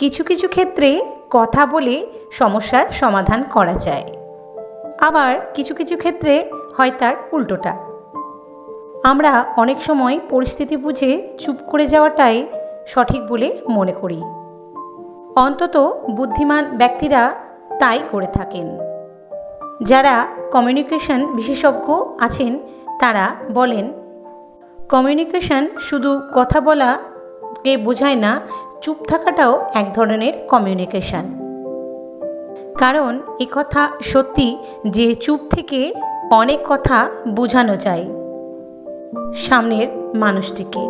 কিছু কিছু ক্ষেত্রে কথা বলে সমস্যার সমাধান করা যায়। আবার কিছু কিছু ক্ষেত্রে হয় তার উল্টোটা। আমরা অনেক সময় পরিস্থিতি বুঝে চুপ করে যাওয়াটাই সঠিক বলে মনে করি। অন্তত বুদ্ধিমান ব্যক্তিরা তাই করে থাকেন। যারা কমিউনিকেশন বিশেষজ্ঞ আছেন, তারা বলেন, কমিউনিকেশন শুধু কথা বলাকে বোঝায় না চুপ থাকাটাও এক ধরনের কমিউনিকেশন কারণ কথা সত্যি যে চুপ থেকে অনেক কথা বোঝানো যায় সামনের মানুষটিকে।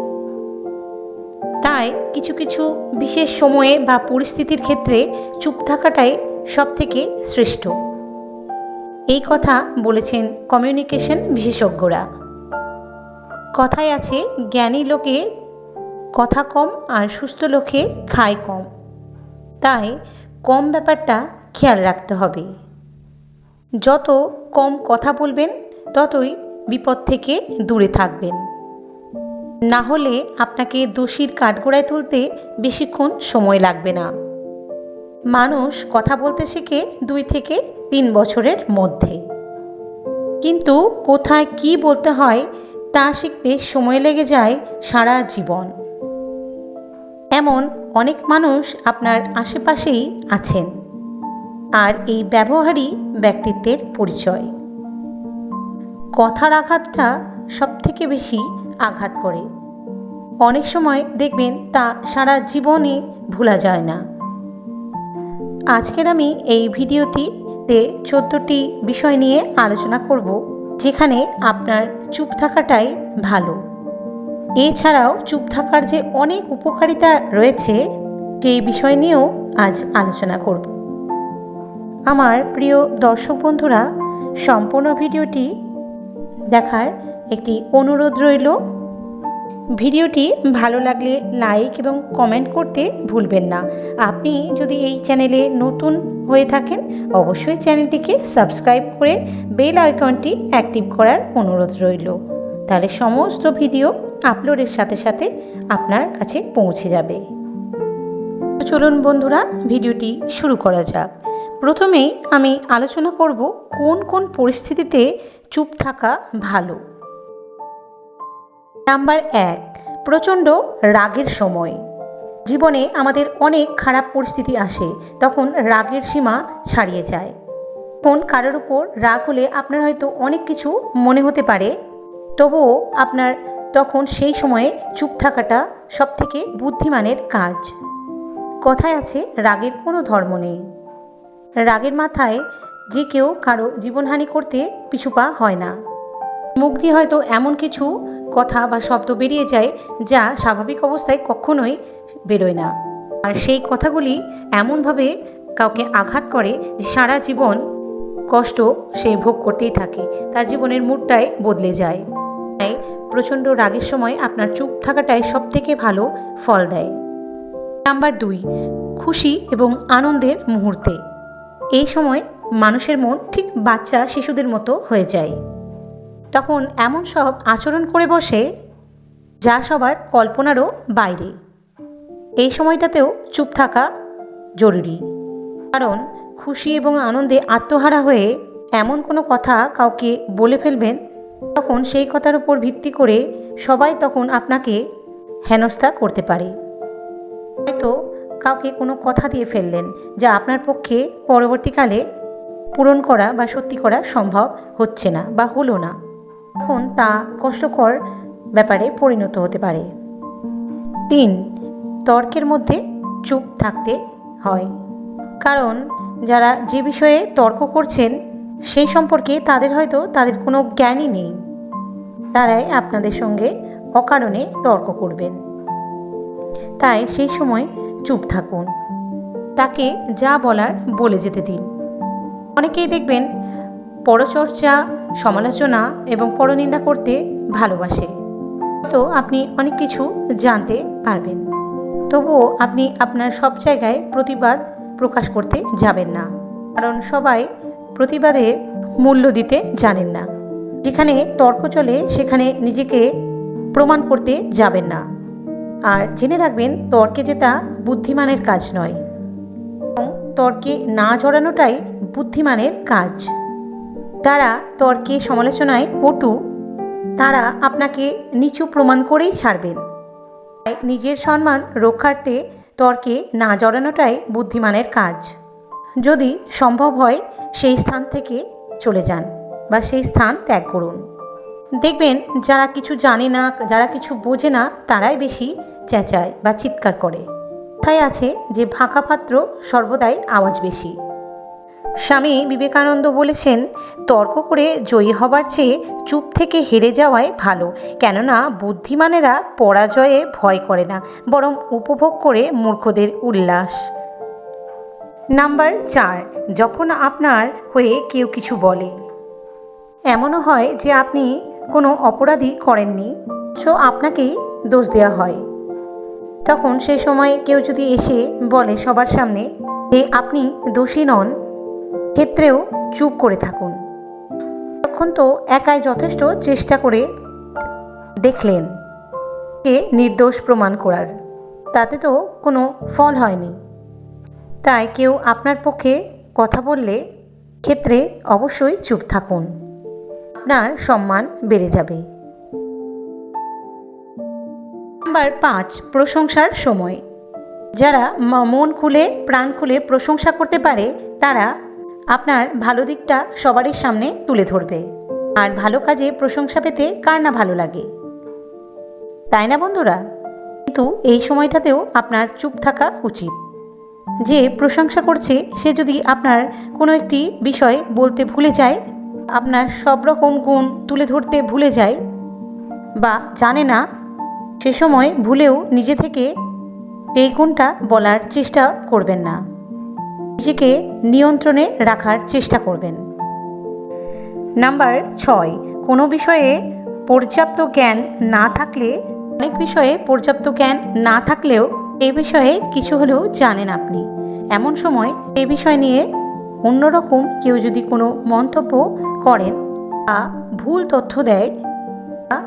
তাই কিছু কিছু বিশেষ সময়ে বা পরিস্থিতির ক্ষেত্রে চুপ থাকাটাই সব থেকে শ্রেষ্ঠ। এই কথা বলেছেন কমিউনিকেশন বিশেষজ্ঞরা। কথায় আছে, জ্ঞানী লোকে কথা কম আর সুস্থ লোকে খায় কম। তাই কম ব্যাপারটা খেয়াল রাখতে হবে। যত কম কথা বলবেন, ততই বিপদ থেকে দূরে থাকবেন। না হলে আপনাকে দোষীর কাঠগোড়ায় তুলতে বেশিক্ষণ সময় লাগবে না। মানুষ কথা বলতে শেখে দুই থেকে তিন বছরের মধ্যে। কিন্তু কোথায় কি বলতে হয়, তা শিখতে সময় লেগে যায় সারা জীবন। এমন অনেক মানুষ আপনার আশেপাশেই আছেন। আর এই ব্যবহারই ব্যক্তিত্বের পরিচয়। কথার আঘাতটা সব থেকে বেশি আঘাত করে। অনেক সময় দেখবেন তা সারা জীবনে ভোলা যায় না। আজকের আমি এই ভিডিওটিতে চোদ্দোটি বিষয় নিয়ে আলোচনা করব, যেখানে আপনার চুপ থাকাটাই ভালো। এছাড়াও চুপ থাকার যে অনেক উপকারিতা রয়েছে, সেই বিষয় নিয়েও আজ আলোচনা করব। আমার প্রিয় দর্শক বন্ধুরা, সম্পূর্ণ ভিডিওটি দেখার একটি অনুরোধ রইল। ভিডিওটি ভালো লাগলে লাইক এবং কমেন্ট করতে ভুলবেন না। আপনি যদি এই চ্যানেলে নতুন হয়ে থাকেন, অবশ্যই চ্যানেলটিকে সাবস্ক্রাইব করে বেল আইকনটি অ্যাক্টিভ করার অনুরোধ রইল। তাহলে সমস্ত ভিডিও আপলোডের সাথে সাথে আপনার কাছে পৌঁছে যাবে। চলুন বন্ধুরা, ভিডিওটি শুরু করা যাক। প্রথমেই আমি আলোচনা করব কোন কোন পরিস্থিতিতে চুপ থাকা ভালো। নাম্বার এক, প্রচণ্ড রাগের সময়। জীবনে আমাদের অনেক খারাপ পরিস্থিতি আসে, তখন রাগের সীমা ছাড়িয়ে যায়। কোন কারোর উপর রাগ হলে আপনার হয়তো অনেক কিছু মনে হতে পারে তবুও আপনার তখন সেই সময়ে চুপ থাকাটা সবথেকে বুদ্ধিমানের কাজ। কথায় আছে, রাগের কোনো ধর্ম নেই। রাগের মাথায় যে কেউ কারও জীবনহানি করতে পিছুপা হয় না। মুখ দিয়ে হয়তো এমন কিছু কথা বা শব্দ বেরিয়ে যায় যা স্বাভাবিক অবস্থায় কখনোই বেরোয় না। আর সেই কথাগুলি এমনভাবে কাউকে আঘাত করে যে সারা জীবন কষ্ট সে ভোগ করতেই থাকে, তার জীবনের মুডটাই বদলে যায়। তাই প্রচণ্ড রাগের সময় আপনার চুপ থাকাটাই সব থেকে ভালো ফল দেয়। নাম্বার দুই, খুশি এবং আনন্দের মুহূর্তে। এই সময় মানুষের মন ঠিক বাচ্চা শিশুদের মতো হয়ে যায়। তখন এমন সব আচরণ করে বসে যা সবার কল্পনারও বাইরে। এই সময়টাতেও চুপ থাকা জরুরি। কারণ খুশি এবং আনন্দে আত্মহারা হয়ে এমন কোনো কথা কাউকে বলে ফেলবেন তখন সেই কথার উপর ভিত্তি করে সবাই তখন আপনাকে হেনস্থা করতে পারে। হয়তো কাউকে কোনো কথা দিয়ে ফেললেন যা আপনার পক্ষে পরবর্তীকালে পূরণ করা বা সত্যি করা সম্ভব হচ্ছে না বা হলো না। তখন তা কষ্টকর ব্যাপারে পরিণত হতে পারে। তিন, তর্কের মধ্যে চুপ থাকতে হয়। কারণ যারা যে বিষয়ে তর্ক করছেন সেই সম্পর্কে তাদের হয়তো তাদের কোনো জ্ঞানই নেই। তারাই আপনাদের সঙ্গে অকারণে তর্ক করবেন। তাই সেই সময় চুপ থাকুন। তাকে যা বলার বলে যেতে দিন। অনেকেই দেখবেন পরচর্চা, সমালোচনা এবং পরনিন্দা করতে ভালোবাসে। তো আপনি অনেক কিছু জানতে পারবেন। তবুও আপনি আপনার সব জায়গায় প্রতিবাদ প্রকাশ করতে যাবেন না। কারণ সবাই প্রতিবাদের মূল্য দিতে জানেন না। যেখানে তর্ক চলে, সেখানে নিজেকে প্রমাণ করতে যাবেন না। আর জেনে রাখবেন, তর্কে জেতা বুদ্ধিমানের কাজ নয়। এবং তর্কে না জড়ানোটাই বুদ্ধিমানের কাজ। তারা তর্কে সমালোচনায় পটু, তারা আপনাকে নিচু প্রমাণ করেই ছাড়বেন। তাই নিজের সম্মান রক্ষার্থে তর্কে না জড়ানোটাই বুদ্ধিমানের কাজ। যদি সম্ভব হয় সেই স্থান থেকে চলে যান বা সেই স্থান ত্যাগ করুন। দেখবেন যারা কিছু জানে না, যারা কিছু বোঝে না, তারাই বেশি চেঁচায় বা চিৎকার করে। তাই আছে যে ফাঁকা পাত্র সর্বদাই আওয়াজ বেশি। স্বামী বিবেকানন্দ বলেছেন, তর্ক করে জয়ী হবার চেয়ে চুপ থেকে হেরে যাওয়াই ভালো। কেননা বুদ্ধিমানেরা পরাজয়ে ভয় করে না, বরং উপভোগ করে মূর্খদের উল্লাস। নাম্বার চার, যখন আপনার হয়ে কেউ কিছু বলে। এমনও হয় যে আপনি কোনো অপরাধী করেননি, সো আপনাকেই দোষ দেওয়া হয়। তখন সেই সময় কেউ যদি এসে বলে সবার সামনে যে আপনি দোষী নন, ক্ষেত্রেও চুপ করে থাকুন। তখন তো একাই যথেষ্ট চেষ্টা করে দেখলেন, কে নির্দোষ প্রমাণ করার। তাতে তো কোনো ফল হয়নি। তাই কেউ আপনার পক্ষে কথা বললে ক্ষেত্রে অবশ্যই চুপ থাকুন। আপনার সম্মান বেড়ে যাবে। নাম্বার পাঁচ, প্রশংসার সময়। যারা মন খুলে, প্রাণ খুলে প্রশংসা করতে পারে, তারা আপনার ভালো দিকটা সবারই সামনে তুলে ধরবে। আর ভালো কাজে প্রশংসা পেতে কার না ভালো লাগে? তাই না বন্ধুরা? কিন্তু এই সময়টাতেও আপনার চুপ থাকা উচিত। যে প্রশংসা করছে, সে যদি আপনার কোনো একটি বিষয় বলতে ভুলে যায়, আপনার সব রকম গুণ তুলে ধরতে ভুলে যায় বা জানে না, সে সময় ভুলেও নিজে থেকে এই গুণটা বলার চেষ্টা করবেন না। নিজেকে নিয়ন্ত্রণে রাখার চেষ্টা করবেন। নাম্বার ছয়, কোনো বিষয়ে পর্যাপ্ত জ্ঞান না থাকলে, অনেক বিষয়ে পর্যাপ্ত জ্ঞান না থাকলেও এই বিষয়ে কিছু হলেও জানেন আপনি। এমন সময় এ বিষয় নিয়ে অন্যরকম কেউ যদি কোনো মন্তব্য করেন, বা ভুল তথ্য দেয়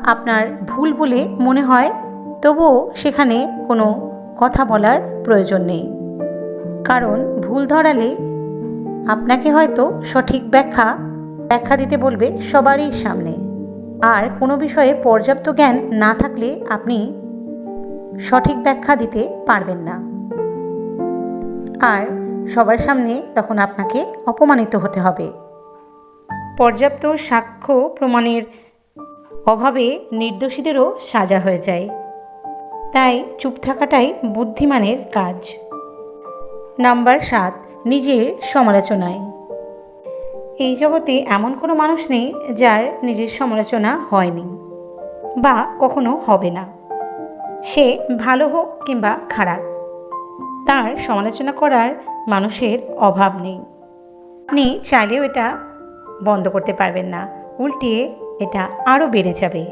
আপনার ভুল বলে মনে হয়, তবুও সেখানে কোনো কথা বলার প্রয়োজন নেই। কারণ ভুল ধরালে আপনাকে হয়তো সঠিক ব্যাখ্যা ব্যাখ্যা দিতে বলবে সবারই সামনে। আর কোনো বিষয়ে পর্যাপ্ত জ্ঞান না থাকলে আপনি সঠিক ব্যাখ্যা দিতে পারবেন না। আর সবার সামনে তখন আপনাকে অপমানিত হতে হবে। পর্যাপ্ত সাক্ষ্য প্রমাণের অভাবে নির্দোষীদেরও সাজা হয়ে যায়। তাই চুপ থাকাটাই বুদ্ধিমানের কাজ। নাম্বার সাত, নিজের সমালোচনায়। এই জগতে এমন কোনো মানুষ নেই যার নিজের সমালোচনা হয়নি বা কখনো হবে না। সে ভালো হোক কিংবা খারাপ। তার সমালোচনা করার মানুষের অভাব নেই। আপনি চাইলেও এটা বন্ধ করতে পারবেন না। উল্টিয়ে এটা আরও বেড়ে যাবে।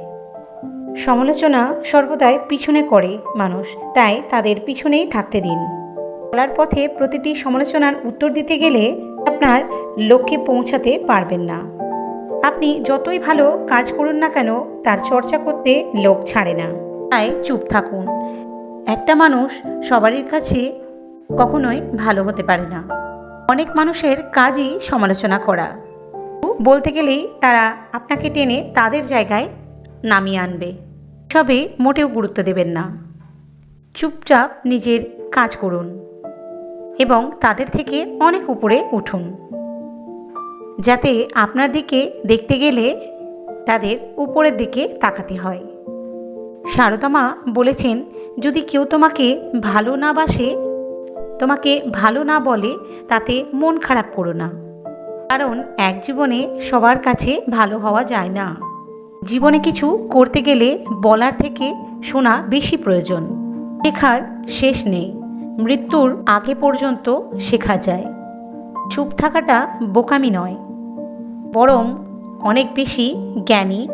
সমালোচনা সর্বদাই পিছনে করে মানুষ, তাই তাদের পিছনেই থাকতে দিন। চলার পথে প্রতিটি সমালোচনার উত্তর দিতে গেলে আপনার লক্ষ্যে পৌঁছাতে পারবেন না। আপনি যতই ভালো কাজ করুন না কেন, তার চর্চা করতে লোক ছাড়ে না। তাই চুপ থাকুন। একটা মানুষ সবারই কাছে কখনোই ভালো হতে পারে না। অনেক মানুষের কাজই সমালোচনা করা। বলতে গেলেই তারা আপনাকে টেনে তাদের জায়গায় নামিয়ে আনবে। সবে মোটেও গুরুত্ব দেবেন না। চুপচাপ নিজের কাজ করুন এবং তাদের থেকে অনেক উপরে উঠুন। যাতে আপনার দিকে দেখতে গেলে তাদের উপরের দিকে তাকাতে হয়। সারদামা বলেছেন, যদি কেউ তোমাকে ভালো না বাসে, তোমাকে ভালো না বলে, তাতে মন খারাপ করো না। কারণ এক জীবনে সবার কাছে ভালো হওয়া যায় না। জীবনে কিছু করতে গেলে বলার থেকে শোনা বেশি প্রয়োজন। শেখার শেষ নেই। মৃত্যুর আগে পর্যন্ত শেখা যায়। চুপ থাকাটা বোকামি নয়। বরং অনেক বেশি জ্ঞানী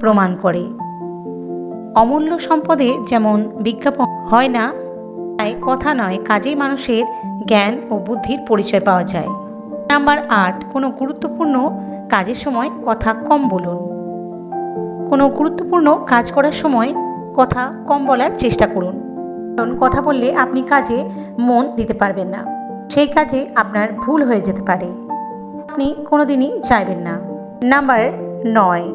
প্রমাণ করে। অমূল্য সম্পদে যেমন বিজ্ঞাপন হয় না, তাই কথা নয়, কাজেই মানুষের জ্ঞান ও বুদ্ধির পরিচয় পাওয়া যায়। নাম্বার আট, কোনো গুরুত্বপূর্ণ কাজের সময় কথা কম বলুন। কোনো গুরুত্বপূর্ণ কাজ করার সময় কথা কম বলার চেষ্টা করুন। কারণ কথা বললে আপনি কাজে মন দিতে পারবেন না। সেই কাজে আপনার ভুল হয়ে যেতে পারে। আপনি কোনোদিনই চাইবেন না। নাম্বার নয়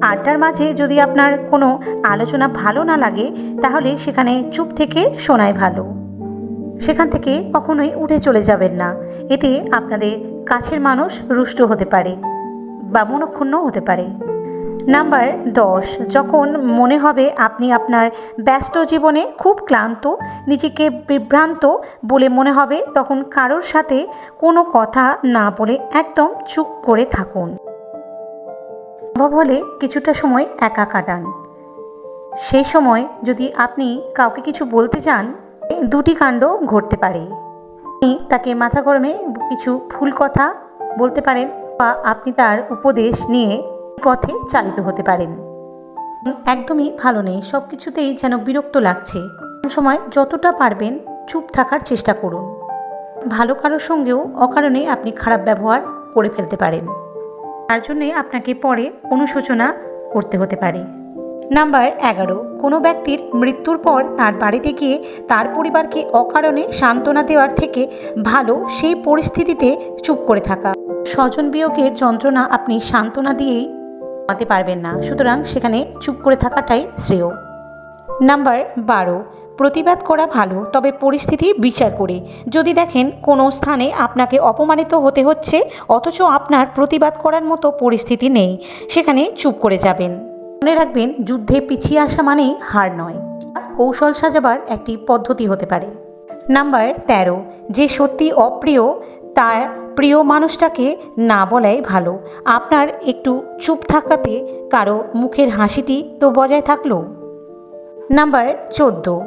আড্ডার মাঝে যদি আপনার কোনো আলোচনা ভালো না লাগে, তাহলে সেখানে চুপ থেকে শোনাই ভালো। সেখান থেকে কখনোই উঠে চলে যাবেন না। এতে আপনাদের কাছের মানুষ রুষ্ট হতে পারে বা মনক্ষুণ্ণ হতে পারে। নাম্বার দশ, যখন মনে হবে আপনি আপনার ব্যস্ত জীবনে খুব ক্লান্ত, নিজেকে বিভ্রান্ত বলে মনে হবে, তখন কারোর সাথে কোনো কথা না বলে একদম চুপ করে থাকুন। সম্ভব হলে কিছুটা সময় একা কাটান। সেই সময় যদি আপনি কাউকে কিছু বলতে চান, দুটি কাণ্ড ঘটতে পারে। আপনি তাকে মাথা গরমে কিছু ভুল কথা বলতে পারেন বা আপনি তার উপদেশ নিয়ে পথে চালিত হতে পারেন। একদমই ভালো নেই সব কিছুতেই যেন বিরক্ত লাগছে। সময় যতটা পারবেন চুপ থাকার চেষ্টা করুন। ভালো কারোর সঙ্গেও অকারণে আপনি খারাপ ব্যবহার করে ফেলতে পারেন। তার জন্যে আপনাকে পরে অনুশোচনা করতে হতে পারে। নাম্বার এগারো, কোনো ব্যক্তির মৃত্যুর পর তার বাড়িতে গিয়ে তার পরিবারকে অকারণে সান্ত্বনা দেওয়ার থেকে ভালো সেই পরিস্থিতিতে চুপ করে থাকা। স্বজন বিয়োগের যন্ত্রণা আপনি সান্ত্বনা দিয়েই কমাতে পারবেন না, সুতরাং সেখানে চুপ করে থাকাটাই শ্রেয়। নাম্বার বারো প্রতিবাদ করা ভালো, তবে পরিস্থিতি বিচার করে। যদি দেখেন কোনো স্থানে আপনাকে অপমানিত হতে হচ্ছে, অথচ আপনার প্রতিবাদ করার মতো পরিস্থিতি নেই, সেখানে চুপ করে যাবেন। মনে রাখবেন, যুদ্ধে পিছিয়ে আসা মানেই হার নয়। কৌশল সাজাবার একটি পদ্ধতি হতে পারে। নাম্বার তেরো, যে সত্যি অপ্রিয়, তা প্রিয় মানুষটাকে না বলাই ভালো। আপনার একটু চুপ থাকাতে কারও মুখের হাসিটি তো বজায় থাকল। নাম্বার চোদ্দ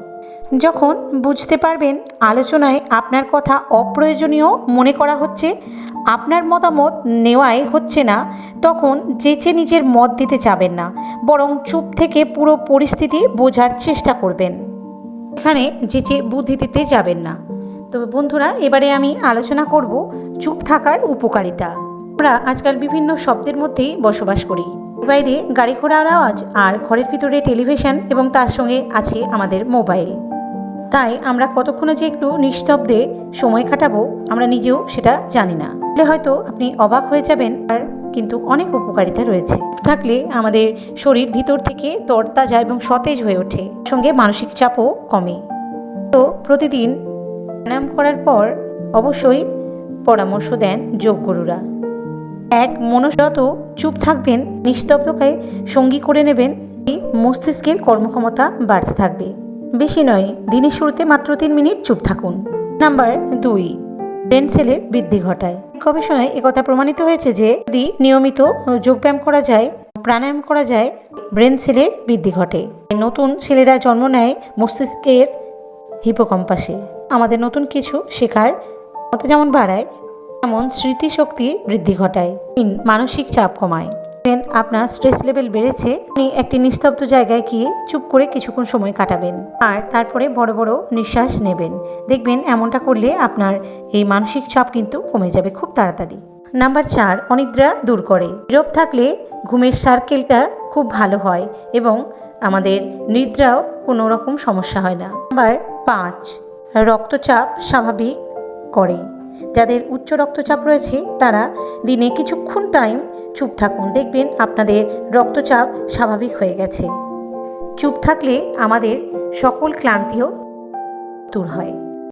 যখন বুঝতে পারবেন আলোচনায় আপনার কথা অপ্রয়োজনীয় মনে করা হচ্ছে, আপনার মতামত নেওয়াই হচ্ছে না, তখন যেচে নিজের মত দিতে যাবেন না, বরং চুপ থেকে পুরো পরিস্থিতি বোঝার চেষ্টা করবেন। এখানে যেচে বুদ্ধি দিতে যাবেন না। তবে বন্ধুরা, এবারে আমি আলোচনা করব চুপ থাকার উপকারিতা। আমরা আজকাল বিভিন্ন শব্দের মধ্যেই বসবাস করি। বাইরে গাড়ি ঘোড়ার আওয়াজ আর ঘরের ভিতরে টেলিভিশন এবং তার সঙ্গে আছে আমাদের মোবাইল। তাই আমরা কতক্ষণে যে একটু নিস্তব্ধে সময় কাটাবো, আমরা নিজেও সেটা জানি না। তাহলে হয়তো আপনি অবাক হয়ে যাবেন, আর কিন্তু অনেক উপকারিতা রয়েছে। থাকলে আমাদের শরীর ভিতর থেকে তরতাজা এবং সতেজ হয়ে ওঠে সঙ্গে মানসিক চাপও কমে। তো প্রতিদিন প্রাণায়াম করার পর অবশ্যই পরামর্শ দেন যোগগুরুরা। এক মনসত চুপ থাকবেন, নিস্তব্ধকে সঙ্গী করে নেবেন, মস্তিষ্কের কর্মক্ষমতা বাড়তে থাকবে। বেশি নয়, দিনের শুরুতে মাত্র তিন মিনিট চুপ থাকুন। নাম্বার দুই, ব্রেন সেলের বৃদ্ধি ঘটায়। গবেষণায় একথা প্রমাণিত হয়েছে যে যদি নিয়মিত যোগব্যায়াম করা যায়, প্রাণায়াম করা যায়, ব্রেন সেলের বৃদ্ধি ঘটে। নতুন ছেলেরা জন্ম নেয় মস্তিষ্কের হিপোকম্পাসে। আমাদের নতুন কিছু শেখার মতো যেমন বাড়ায়, তেমন স্মৃতিশক্তি বৃদ্ধি ঘটায়। তিন, মানসিক চাপ কমায়। আপনার স্ট্রেস লেভেল বেড়েছে। আপনি একটি নিস্তব্ধ জায়গায় গিয়ে চুপ করে কিছুক্ষণ সময় কাটাবেন আর তারপরে বড় বড় নিঃশ্বাস নেবেন। দেখবেন এমনটা করলে আপনার এই মানসিক চাপ কিন্তু কমে যাবে খুব তাড়াতাড়ি। নাম্বার চার, অনিদ্রা দূর করে। নীরব থাকলে ঘুমের সার্কেলটা খুব ভালো হয় এবং আমাদের নিদ্রাও কোনো রকম সমস্যা হয় না। নাম্বার পাঁচ, রক্তচাপ স্বাভাবিক করে। যাদের উচ্চ রক্তচাপ রয়েছে, তারা দিনে কিছুক্ষণ টাইম চুপ থাকুন। দেখবেন আপনাদের রক্তচাপ স্বাভাবিক হয়ে গেছে। চুপ থাকলে আমাদের সকল ক্লান্তিও দূর হয়।